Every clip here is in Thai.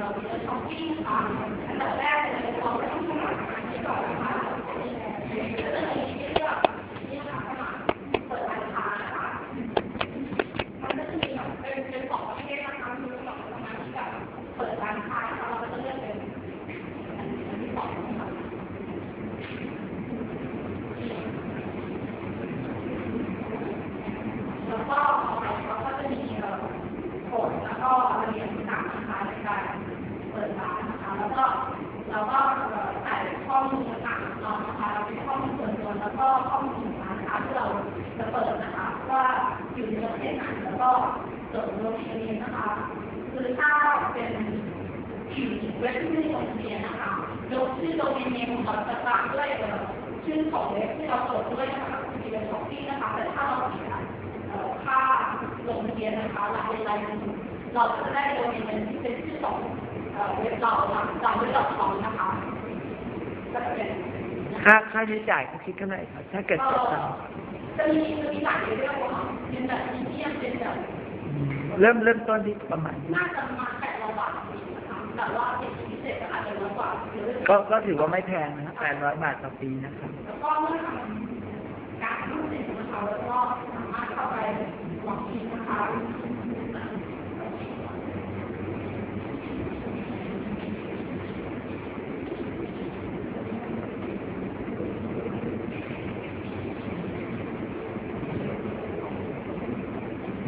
อ่อ นแล้วก็ข้อมูลสินค้านะคะที่เราจะเปิดนะคะว่าอยู่ในประเทศไหนแล้วก็เกิดโลเคชั่นนะคะคือถ้าเป็นเว็บที่ไม่ลงทะเบียนนะคะยกชื่อโดเมนเนมของเราจะตามด้วยชื่อของเว็บที่เราเปิดด้วยนะคะคือเป็นช้อปปี้นะคะแต่ถ้าเราเสียค่าลงทะเบียนนะคะรายรายนึงเราจะได้โดเมนเนที่เป็นชื่อของเว็บเราค่ะจำเว็บเราของนะคะจะเป็น ค่าค่าใช้จ่ายเขาคิดเท่าไหร่ครับถ้าเกิดก็จะทจะมีจะมีหลายเรื่องค่ะเป็นแบบพรีเมียมเป็นแบบเริ่มเริ่มต้นที่ประมาณน่าจะประมาณแปดร้อยบาทต่อปีนะคะแต่ว่าเป็นพิเศษก็อาจจะน้อยกว่าก็ก็ถือว่าไม่แพงนะครับแปดร้อยบาทต่อปีนะครับแล้วก็เมื่อทำการทำเสร็จนะคะแล้วก็สามารถเข้าไปล็อกอินนะคะ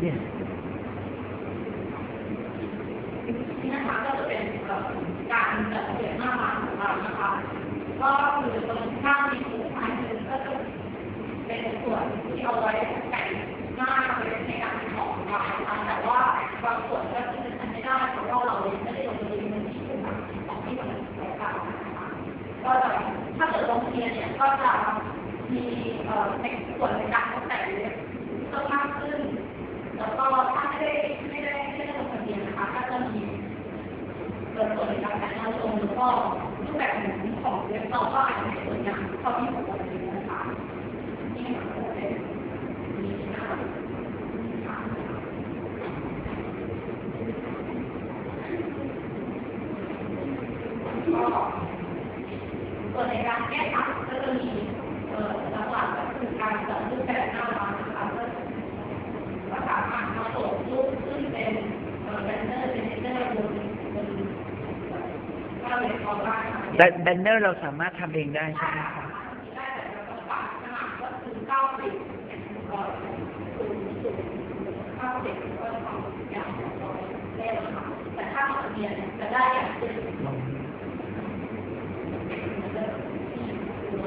เนี่ยนะคะก็จะเป็นเอ่อการจัดเก็บหน้าร้านของเรานะคะก็คือตรงข้างมีถุงอันหนึงก็จะเป็นส่วนที่เอาไว้ใส่หน้าไว้ในการของเรานะคะแต่ว่าบางส่วนก็จะใช้ไม่ได้เพราะว่าเราไม่ได้ลงทะเบียนในที่ของของที่มันของเรานะคะก็จะถ้าเกิดลงทะเบียนเนี่ยก็จะมีในส่วนในการ ส่วนในการแก้ไขก็จะมีเอ่อหลักๆก็คือการจัดรูปแบบหน้าร้านนะคะก็ ก็สามารถมาส่งรูปซึ่งเป็นเอ่อแบนเนอร์เป็นเนอร์บนบนก็เลยพอได้ค่ะ แบนแบนเนอร์เราสามารถทำเองได้ใช่ไหมครับได้แต่เราต้องปรับขนาดก็คือเก้าสิบเอ่อศูนย์ศูนย์เก้าสิบก็ทำอย่างร้อยเล่มค่ะแต่ถ้าเบียนจะได้อย่างเดสิบโล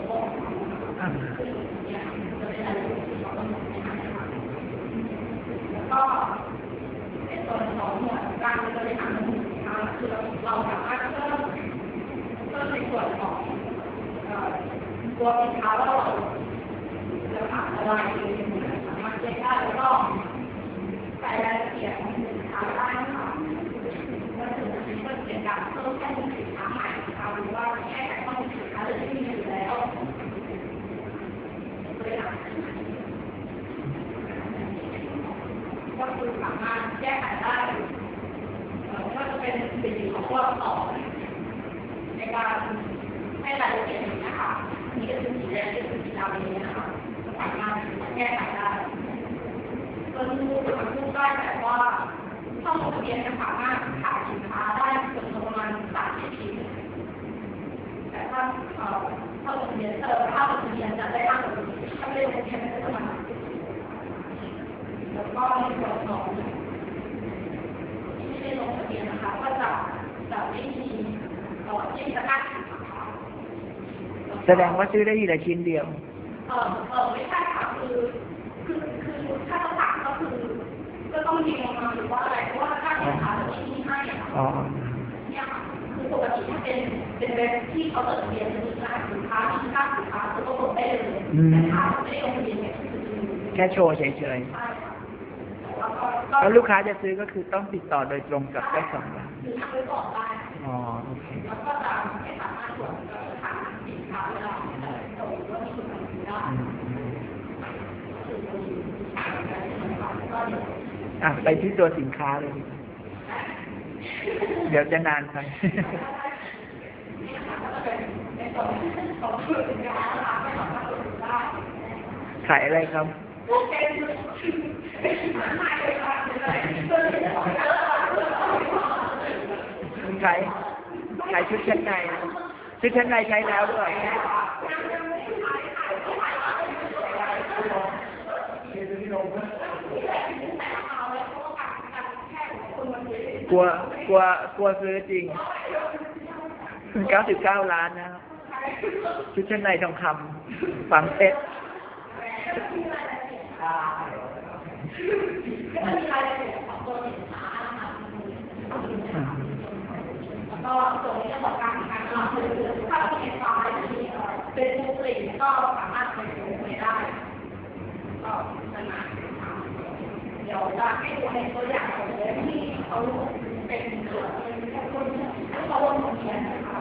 โก้อ่าซึ่งอย่างจะเป็นอะไรที่เราต้องนะคะแล้วก็ในส่วนของหมวดการบริหารคือเราเราสามารถเพิ่มเพิ่มในส่วนของเอ่อ ตัวสินค้าว่าเราจะขายอะไรสามารถเช็คได้แล้วก็ใส่รายละเอียดของสินค้าได้ค่ะก็คือเพื่อเป็นการเพิ่มแค่สินค้าใหม่นะคะหรือว่าแค่แต่ข้อมูลสินค้าที่มีอยู่แล้วก็คือสามารถแก้ไขได้เอ่อไม่ว่าจะเป็นสิ่งของตัวต่อในการ ให้รายละเอียดอย่างนี้นะคะนี่ก็คือสีแดงนี่คือสีดำอย่างนี้นะคะสามารถแก้ไขได้ส่วนรูปมันรูปได้แต่ว่าช่องลงทะเบียนจะสามารถขายสินค้าได้จนประมาณสามสิบชิ้นแต่ถ้าเอ่อถ้าลงทะเบียนเออถ้าลงทะเบียนจะได้มากกว่านี้ถ้าไม่ลงทะเบียนจะประมาณสามสิบแล้วก็ในส่วนของที่ไม่ได้ลงทะเบียนนะคะก็จะจะไม่มีเอ่อที่จะกั้นสินค้า แสดงว่าซื้อได้ทีละชิ้นเดียว เออเออไม่ใช่ค่ะคือคือคือถ้าต้องถาก็คือก็ต้องมีลงมาหรือว่าอะไรเพราะว่าถ้าสินค้าจะไม่มีให้อะค่ะอ๋อเนี่ยค่ะคือปกติถ้าเป็นเป็นเว็บที่เขาจดทะเบียนจะมีรหัสสินค้ามีค่าสินค้าคือก็กดได้เลยแต่ถ้าไม่ได้ลงทะเบียนเนี่ยแค่โชว์เฉยๆ แล้วลูกค้าจะซื้อก็คือต้องติดต่อโดยตรงกับเจ้าของร้านหรือทำไว้ก่อนได้อ๋อโอเคแล้วก็จะไม่สามารถตรวจสถานะสินค้าเวลาตรวจว่ามีคุณภาพได้อืมอืมคือตัวนี้ก็เดี๋ยวอะไปที่ตัวสินค้าเลยดีกว่านเดี๋ยวจะนานไปขายอะไรครับ ขายขายชุดชั้นในชุดชั้นในใช้แล้วด้วยกลัวกลัวกลัวซื้อจริงเก้าสิบเก้าล้านนะครับชุดชั้นในทองคำฝังเพชร ก็ส่วนในเรื่องของการการตลาดคือถ้าเราเห็นความที่เป็นมุสลิมก็สามารถเป็นมุสลิมได้ ก็ชนะเดี๋ยวจะให้ดูในตัวอย่างของเรื่องที่เขาเป็นส่วนเป็นคนที่เขาลงทะเบียนนะคะ